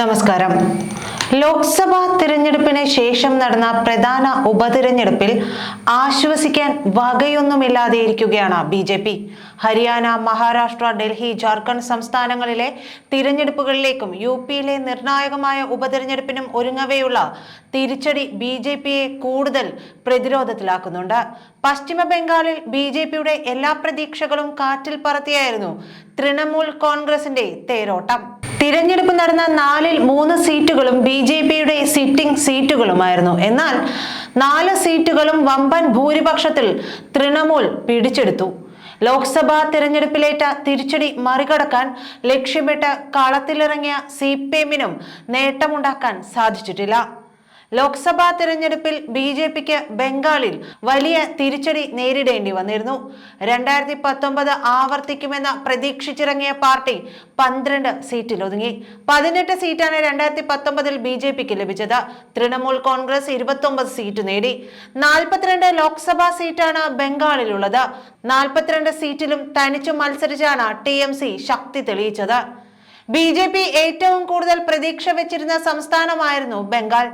നമസ്കാരം. ലോക്സഭാ തിരഞ്ഞെടുപ്പിന് ശേഷം നടന്ന പ്രധാന ഉപതിരഞ്ഞെടുപ്പിൽ ആശ്വസിക്കാൻ വകയൊന്നുമില്ലാതെ ഇരിക്കുകയാണ് B J P. Haryana Maharashtra Delhi Jharkhand സംസ്ഥാനങ്ങളിലെ തിരഞ്ഞെടുപ്പുകളിലേക്കും യു പിയിലെ നിർണായകമായ ഉപതിരഞ്ഞെടുപ്പിനും ഒരുങ്ങവെയുള്ള തിരിച്ചടി ബി ജെ പിയെ കൂടുതൽ പ്രതിരോധത്തിലാക്കുന്നുണ്ട്. പശ്ചിമ ബംഗാളിൽ ബി ജെ പിയുടെ എല്ലാ പ്രതീക്ഷകളും കാറ്റിൽ പറത്തിയായിരുന്നു തൃണമൂൽ കോൺഗ്രസിന്റെ തേരോട്ടം. തിരഞ്ഞെടുപ്പ് നടന്ന നാലിൽ മൂന്ന് സീറ്റുകളും ബി ജെ പിയുടെ സിറ്റിംഗ് സീറ്റുകളുമായിരുന്നു. എന്നാൽ നാല് സീറ്റുകളും വമ്പൻ ഭൂരിപക്ഷത്തിൽ തൃണമൂൽ പിടിച്ചെടുത്തു. ലോക്സഭാ തിരഞ്ഞെടുപ്പിലേറ്റ തിരിച്ചടി മറികടക്കാൻ ലക്ഷ്യമിട്ട് കളത്തിലിറങ്ങിയ സി പി എമ്മിനും നേട്ടമുണ്ടാക്കാൻ സാധിച്ചിട്ടില്ല. ലോക്സഭാ തിരഞ്ഞെടുപ്പിൽ ബി ജെ പിക്ക് ബംഗാളിൽ വലിയ തിരിച്ചടി നേരിടേണ്ടി വന്നിരുന്നു. രണ്ടായിരത്തി പത്തൊമ്പത് ആവർത്തിക്കുമെന്ന് പ്രതീക്ഷിച്ചിറങ്ങിയ പാർട്ടി പന്ത്രണ്ട് സീറ്റിൽ ഒതുങ്ങി. പതിനെട്ട് സീറ്റാണ് രണ്ടായിരത്തി പത്തൊമ്പതിൽ ബി ജെ പിക്ക് ലഭിച്ചത്. തൃണമൂൽ കോൺഗ്രസ് ഇരുപത്തൊമ്പത് സീറ്റ് നേടി. നാൽപ്പത്തിരണ്ട് ലോക്സഭാ സീറ്റാണ് ബംഗാളിലുള്ളത്. നാൽപ്പത്തിരണ്ട് സീറ്റിലും തനിച്ചു മത്സരിച്ചാണ് ടി എം സി ശക്തി തെളിയിച്ചത്. ബി ജെ പി ഏറ്റവും കൂടുതൽ പ്രതീക്ഷ വെച്ചിരുന്ന സംസ്ഥാനമായിരുന്നു ബംഗാൾ.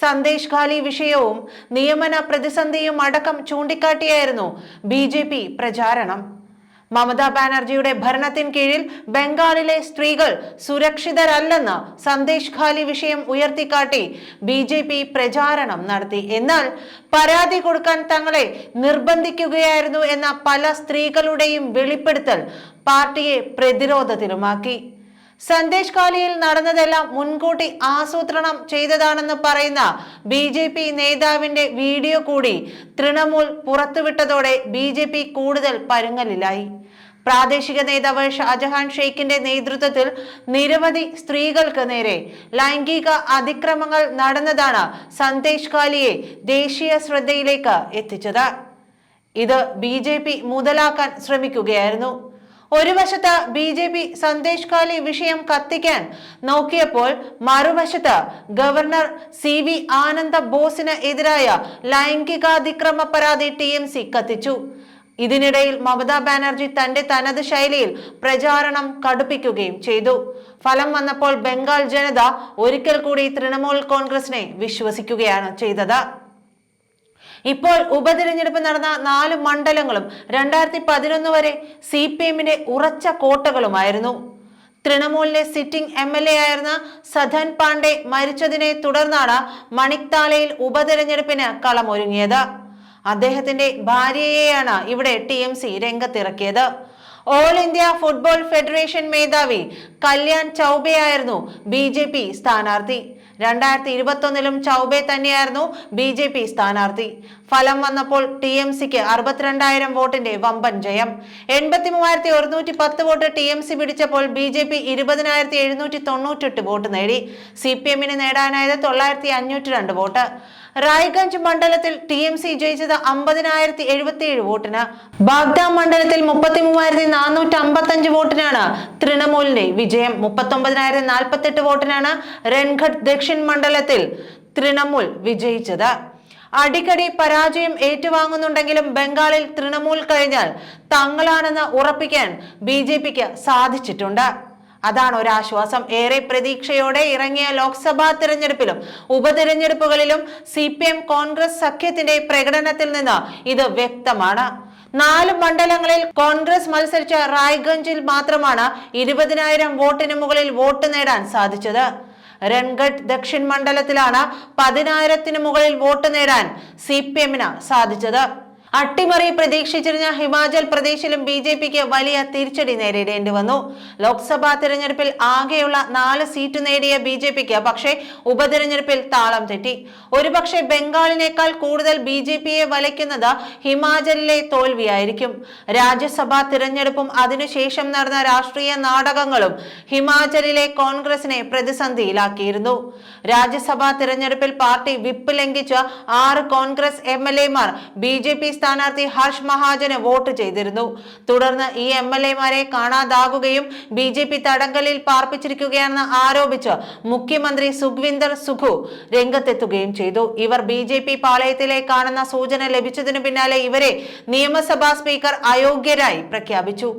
സന്ദേശ് ഖാലി വിഷയവും നിയമന പ്രതിസന്ധിയും അടക്കം ചൂണ്ടിക്കാട്ടിയായിരുന്നു ബി ജെ പി പ്രചാരണം. മമതാ ബാനർജിയുടെ ഭരണത്തിൻ കീഴിൽ ബംഗാളിലെ സ്ത്രീകൾ സുരക്ഷിതരല്ലെന്ന് സന്ദേശ് ഖാലി വിഷയം ഉയർത്തിക്കാട്ടി ബി ജെ പി പ്രചാരണം നടത്തി. എന്നാൽ പരാതി കൊടുക്കാൻ തങ്ങളെ നിർബന്ധിക്കുകയായിരുന്നു എന്ന പല സ്ത്രീകളുടെയും വെളിപ്പെടുത്തൽ പാർട്ടിയെ പ്രതിരോധത്തിലുമാക്കി. സന്ദേശ് കാലിയിൽ നടന്നതെല്ലാം മുൻകൂട്ടി ആസൂത്രണം ചെയ്തതാണെന്ന് പറയുന്ന ബി ജെ പി നേതാവിന്റെ വീഡിയോ കൂടി തൃണമൂൽ പുറത്തുവിട്ടതോടെ ബി ജെ പി കൂടുതൽ പരുങ്ങലിലായി. പ്രാദേശിക നേതാവ് ഷാജഹാൻ ഷെയ്ഖിന്റെ നേതൃത്വത്തിൽ നിരവധി സ്ത്രീകൾക്ക് നേരെ ലൈംഗിക അതിക്രമങ്ങൾ നടന്നതാണ് സന്ദേശ് കാലിയെ ദേശീയ ശ്രദ്ധയിലേക്ക് എത്തിച്ചത്. ഇത് ബി മുതലാക്കാൻ ശ്രമിക്കുകയായിരുന്നു. ഒരു വശത്ത് ബി ജെ പി സന്ദേശ് കാലി വിഷയം കത്തിക്കാൻ നോക്കിയപ്പോൾ മറുവശത്ത് ഗവർണർ സി വി ആനന്ദ ബോസിന് എതിരായ ലൈംഗികാതിക്രമ പരാതി ടി എം സി കത്തിച്ചു. ഇതിനിടയിൽ മമതാ ബാനർജി തന്റെ തനത് ശൈലിയിൽ പ്രചാരണം കടുപ്പിക്കുകയും ചെയ്തു. ഫലം വന്നപ്പോൾ ബംഗാൾ ജനത ഒരിക്കൽ കൂടി തൃണമൂൽ കോൺഗ്രസിനെ വിശ്വസിക്കുകയാണ് ചെയ്തത്. ഇപ്പോൾ ഉപതിരഞ്ഞെടുപ്പ് നടന്ന നാല് മണ്ഡലങ്ങളും രണ്ടായിരത്തി പതിനൊന്ന് വരെ സി പി എമ്മിന്റെ ഉറച്ച കോട്ടകളുമായിരുന്നു. തൃണമൂലിലെ സിറ്റിംഗ് എം എൽ എ ആയിരുന്ന സധൻ പാണ്ഡെ മരിച്ചതിനെ തുടർന്നാണ് മണിക്താലയിൽ ഉപതെരഞ്ഞെടുപ്പിന് കളമൊരുങ്ങിയത്. അദ്ദേഹത്തിന്റെ ഭാര്യയെയാണ് ഇവിടെ ടി എം സി രംഗത്തിറക്കിയത്. ഓൾ ഇന്ത്യ ഫുട്ബോൾ ഫെഡറേഷൻ മേധാവി കല്യാൺ ചൗബയായിരുന്നു ബി ജെ പി സ്ഥാനാർത്ഥി. രണ്ടായിരത്തി ഇരുപത്തൊന്നിലും ചൗബെ തന്നെയായിരുന്നു ബി ജെ പി സ്ഥാനാർത്ഥി. ഫലം വന്നപ്പോൾ ടി എം സിക്ക് അറുപത്തിരണ്ടായിരം വോട്ടിന്റെ വമ്പൻ ജയം. എൺപത്തി മൂവായിരത്തി ഒരുന്നൂറ്റി പത്ത് വോട്ട് ടി എം സി പിടിച്ചപ്പോൾ ബി ജെ പി ഇരുപതിനായിരത്തി എഴുന്നൂറ്റി തൊണ്ണൂറ്റെട്ട് വോട്ട് നേടി. സി പി എമ്മിന് നേടാനായത് തൊള്ളായിരത്തി അഞ്ഞൂറ്റി രണ്ട് വോട്ട്. റായ്ഗഞ്ച് മണ്ഡലത്തിൽ ടി എം സി ജയിച്ചത് അമ്പതിനായിരത്തി എഴുപത്തിയേഴ് വോട്ടിന്. ബാഗ്ദ മണ്ഡലത്തിൽ മുപ്പത്തി മൂവായിരത്തി നാനൂറ്റി അമ്പത്തഞ്ച് വോട്ടിനാണ്. തൃണമൂലിന്റെ വിജയം മുപ്പത്തൊമ്പതിനായിരത്തി നാൽപ്പത്തെട്ട് വോട്ടിനാണ് രൺഘട്ട് ദക്ഷിൺ മണ്ഡലത്തിൽ തൃണമൂൽ വിജയിച്ചത്. അടിക്കടി പരാജയം ഏറ്റുവാങ്ങുന്നുണ്ടെങ്കിലും ബംഗാളിൽ തൃണമൂൽ കഴിഞ്ഞാൽ തങ്ങളാണെന്ന് ഉറപ്പിക്കാൻ ബി സാധിച്ചിട്ടുണ്ട്. അതാണ് ഒരാശ്വാസം. ഏറെ പ്രതീക്ഷയോടെ ഇറങ്ങിയ ലോക്സഭാ തിരഞ്ഞെടുപ്പിലും ഉപതിരഞ്ഞെടുപ്പുകളിലും സി കോൺഗ്രസ് സഖ്യത്തിന്റെ പ്രകടനത്തിൽ നിന്ന് ഇത് വ്യക്തമാണ്. നാല് മണ്ഡലങ്ങളിൽ കോൺഗ്രസ് മത്സരിച്ച റായ്ഗഞ്ചിൽ മാത്രമാണ് ഇരുപതിനായിരം വോട്ടിന് മുകളിൽ വോട്ട് നേടാൻ സാധിച്ചത്. രൺഗഡ് ദക്ഷിൺ മണ്ഡലത്തിലാണ് പതിനായിരത്തിന് മുകളിൽ വോട്ട് നേടാൻ സി പി എമ്മിന് സാധിച്ചത്. അട്ടിമറി പ്രതീക്ഷിച്ചിരുന്ന ഹിമാചൽ പ്രദേശിലും ബി ജെ പിക്ക് വലിയ തിരിച്ചടി നേരിടേണ്ടി വന്നു. ലോക്സഭാ തിരഞ്ഞെടുപ്പിൽ ആകെയുള്ള നാല് സീറ്റ് നേടിയ ബി ജെ പിക്ക് പക്ഷേ ഉപതെരഞ്ഞെടുപ്പിൽ താളം തെറ്റി. ഒരുപക്ഷെ ബംഗാളിനേക്കാൾ കൂടുതൽ ബി ജെ പിയെ വലയ്ക്കുന്നത് ഹിമാചലിലെ തോൽവിയായിരിക്കും. രാജ്യസഭാ തിരഞ്ഞെടുപ്പും അതിനുശേഷം നടന്ന രാഷ്ട്രീയ നാടകങ്ങളും ഹിമാചലിലെ കോൺഗ്രസിനെ പ്രതിസന്ധിയിലാക്കിയിരുന്നു. രാജ്യസഭാ തിരഞ്ഞെടുപ്പിൽ പാർട്ടി വിപ്പ് ലംഘിച്ച ആറ് കോൺഗ്രസ് എം എൽ എമാർ ബി ജെ പി സ്ഥാനാർത്ഥി ഹർഷ് മഹാജന് വോട്ട് ചെയ്തിരുന്നു. തുടർന്ന് ഈ എം എൽ എമാരെ കാണാതാകുകയും ബി ജെ പി തടങ്കലിൽ പാർപ്പിച്ചിരിക്കുകയാണെന്ന് ആരോപിച്ച് മുഖ്യമന്ത്രി സുഖ്വിന്ദർ സുഖു രംഗത്തെത്തുകയും ചെയ്തു. ഇവർ ബി ജെ പി പാളയത്തിലേക്കാണെന്ന സൂചന ലഭിച്ചതിനു പിന്നാലെ ഇവരെ നിയമസഭാ സ്പീക്കർ അയോഗ്യരായി പ്രഖ്യാപിച്ചു.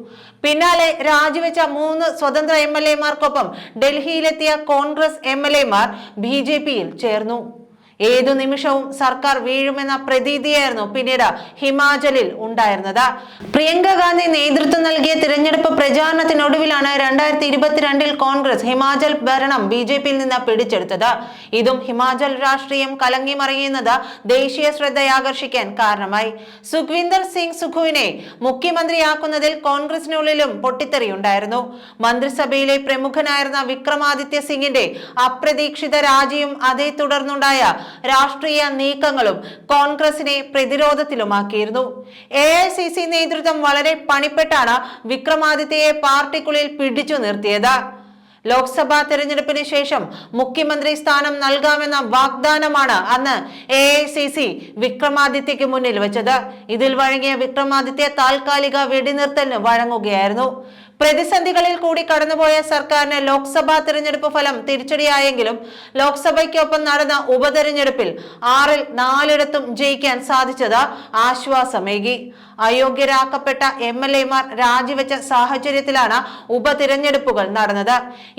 പിന്നാലെ രാജിവെച്ച മൂന്ന് സ്വതന്ത്ര എം എൽ എമാർക്കൊപ്പം ഡൽഹിയിലെത്തിയ കോൺഗ്രസ് എം എൽ എമാർ ബി ജെ പിയിൽ ചേർന്നു. ഏതു നിമിഷവും സർക്കാർ വീഴുമെന്ന പ്രതീതിയായിരുന്നു പിന്നീട് ഹിമാചലിൽ ഉണ്ടായിരുന്നത്. പ്രിയങ്ക ഗാന്ധി നേതൃത്വം നൽകിയ തിരഞ്ഞെടുപ്പ് പ്രചാരണത്തിനൊടുവിലാണ് രണ്ടായിരത്തി ഇരുപത്തിരണ്ടിൽ കോൺഗ്രസ് ഹിമാചൽ ഭരണം ബി ജെ പിയിൽ നിന്ന് പിടിച്ചെടുത്തത്. ഇതും ഹിമാചൽ രാഷ്ട്രീയം കലങ്ങി മറിയുന്നത് ദേശീയ ശ്രദ്ധയാകർഷിക്കാൻ കാരണമായി. സുഖ്വിന്ദർ സിംഗ് സുഖുവിനെ മുഖ്യമന്ത്രിയാക്കുന്നതിൽ കോൺഗ്രസിനുള്ളിലും പൊട്ടിത്തെറിയുണ്ടായിരുന്നു. മന്ത്രിസഭയിലെ പ്രമുഖനായിരുന്ന വിക്രമാദിത്യ സിംഗിന്റെ അപ്രതീക്ഷിത രാജിയും അതേ തുടർന്നുണ്ടായ രാഷ്ട്രീയ നീക്കങ്ങളും കോൺഗ്രസിനെ പ്രതിരോധത്തിലുമാക്കിയിരുന്നു. എ ഐ സി സി നേതൃത്വം വളരെ പണിപ്പെട്ടാണ് വിക്രമാദിത്യയെ പാർട്ടിക്കുള്ളിൽ പിടിച്ചു നിർത്തിയത്. ലോക്സഭാ തെരഞ്ഞെടുപ്പിന് ശേഷം മുഖ്യമന്ത്രി സ്ഥാനം നൽകാമെന്ന വാഗ്ദാനമാണ് അന്ന് എ ഐ സി സി വിക്രമാദിത്യക്ക് മുന്നിൽ വെച്ചത്. ഇതിൽ വഴങ്ങിയ വിക്രമാദിത്യ താൽക്കാലിക വെടിനിർത്തലിന് വഴങ്ങുകയായിരുന്നു. പ്രതിസന്ധികളിൽ കൂടി കടന്നുപോയ സർക്കാരിന് ലോക്സഭാ തിരഞ്ഞെടുപ്പ് ഫലം തിരിച്ചടിയായെങ്കിലും ലോക്സഭയ്ക്കൊപ്പം നടന്ന ഉപതെരഞ്ഞെടുപ്പിൽ ആറിൽ നാലിടത്തും ജയിക്കാൻ സാധിച്ചത് ആശ്വാസമേകി. അയോഗ്യരാക്കപ്പെട്ട എം എൽ എമാർ രാജിവെച്ച സാഹചര്യത്തിലാണ് ഉപതിരഞ്ഞെടുപ്പുകൾ നടന്നത്.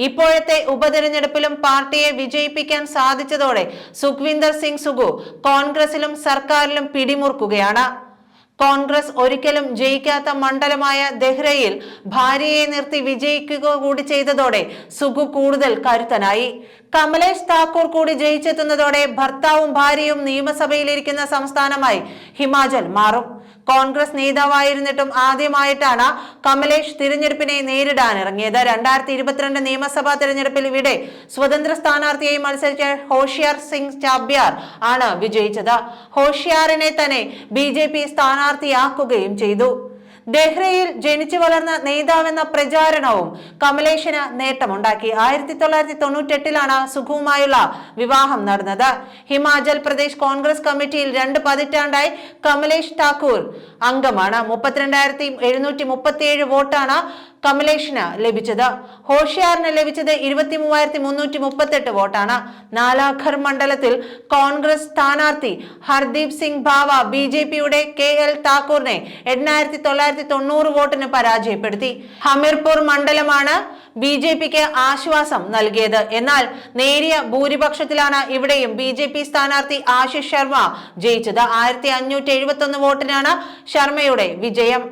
ഇപ്പോഴത്തെ ഉപതിരഞ്ഞെടുപ്പിലും പാർട്ടിയെ വിജയിപ്പിക്കാൻ സാധിച്ചതോടെ സുഖ്വിന്ദർ സിംഗ് സുഗു കോൺഗ്രസിലും സർക്കാരിലും പിടിമുറുക്കുകയാണ്. കോൺഗ്രസ് ഒരിക്കലും ജയിക്കാത്ത മണ്ഡലമായ ദെഹ്റയിൽ ഭാര്യയെ നിർത്തി വിജയിക്കുക കൂടി ചെയ്തതോടെ സുഖു കൂടുതൽ കരുത്തനായി. കമലേഷ് താക്കൂർ കൂടി ജയിച്ചെത്തുന്നതോടെ ഭർത്താവും ഭാര്യയും നിയമസഭയിലിരിക്കുന്ന സംസ്ഥാനമായി ഹിമാചൽ മാറും. കോൺഗ്രസ് നേതാവായിരുന്നിട്ടും ആദ്യമായിട്ടാണ് കമലേഷ് തിരഞ്ഞെടുപ്പിനെ നേരിടാൻ ഇറങ്ങിയത് രണ്ടായിരത്തി ഇരുപത്തിരണ്ട് നിയമസഭാ തിരഞ്ഞെടുപ്പിൽ ഇവിടെ സ്വതന്ത്ര സ്ഥാനാർത്ഥിയായി മത്സരിച്ച ഹോഷിയാർ സിംഗ് ചാബ്യാർ ആണ് വിജയിച്ചത്. ഹോഷിയാറിനെ തന്നെ ബി സ്ഥാനാർത്ഥിയാക്കുകയും ചെയ്തു. ദെഹ്റയിൽ ജനിച്ചു വളർന്ന നേതാവെന്ന പ്രചാരണവും കമലേഷിന് നേട്ടമുണ്ടാക്കി. ആയിരത്തി തൊള്ളായിരത്തി തൊണ്ണൂറ്റെട്ടിലാണ് സുഖുവുമായുള്ള വിവാഹം നടന്നത്. ഹിമാചൽ പ്രദേശ് കോൺഗ്രസ് കമ്മിറ്റിയിൽ രണ്ട് പതിറ്റാണ്ടായി കമലേഷ് താക്കൂർ അംഗമാണ്. മുപ്പത്തിരണ്ടായിരത്തി എഴുന്നൂറ്റി മുപ്പത്തിയേഴ് വോട്ടാണ് കമലേഷിന് ലഭിച്ചത്. ഹോഷിയാറിന് ലഭിച്ചത് ഇരുപത്തി മൂവായിരത്തി മുന്നൂറ്റി മുപ്പത്തെട്ട് വോട്ടാണ്. നാലാഘർ മണ്ഡലത്തിൽ കോൺഗ്രസ് സ്ഥാനാർത്ഥി ഹർദീപ് സിംഗ് ഭാവ ബി ജെ പിയുടെ കെ എൽ താക്കൂറിനെ എണ്ണായിരത്തി തൊള്ളായിരത്തി തൊണ്ണൂറ് വോട്ടിന് പരാജയപ്പെടുത്തി. ഹമീർപൂർ മണ്ഡലമാണ് ബി ജെ പിക്ക് ആശ്വാസം നൽകിയത്. എന്നാൽ നേരിയ ഭൂരിപക്ഷത്തിലാണ് ഇവിടെയും ബി ജെ പി സ്ഥാനാർത്ഥി ആശിഷ് ശർമ്മ ജയിച്ചത്. ആയിരത്തി അഞ്ഞൂറ്റി എഴുപത്തി ഒന്ന് വോട്ടിനാണ് ശർമ്മയുടെ വിജയം.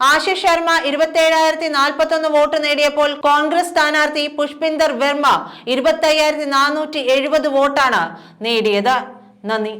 ആശിഷ് ശർമ്മ ഇരുപത്തി ഏഴായിരത്തി നാൽപ്പത്തി ഒന്ന് വോട്ട് നേടിയപ്പോൾ കോൺഗ്രസ് സ്ഥാനാർത്ഥി പുഷ്പിന്ദർ വെർമ്മ ഇരുപത്തി നാനൂറ്റി എഴുപത് വോട്ടാണ് നേടിയത്. നന്ദി.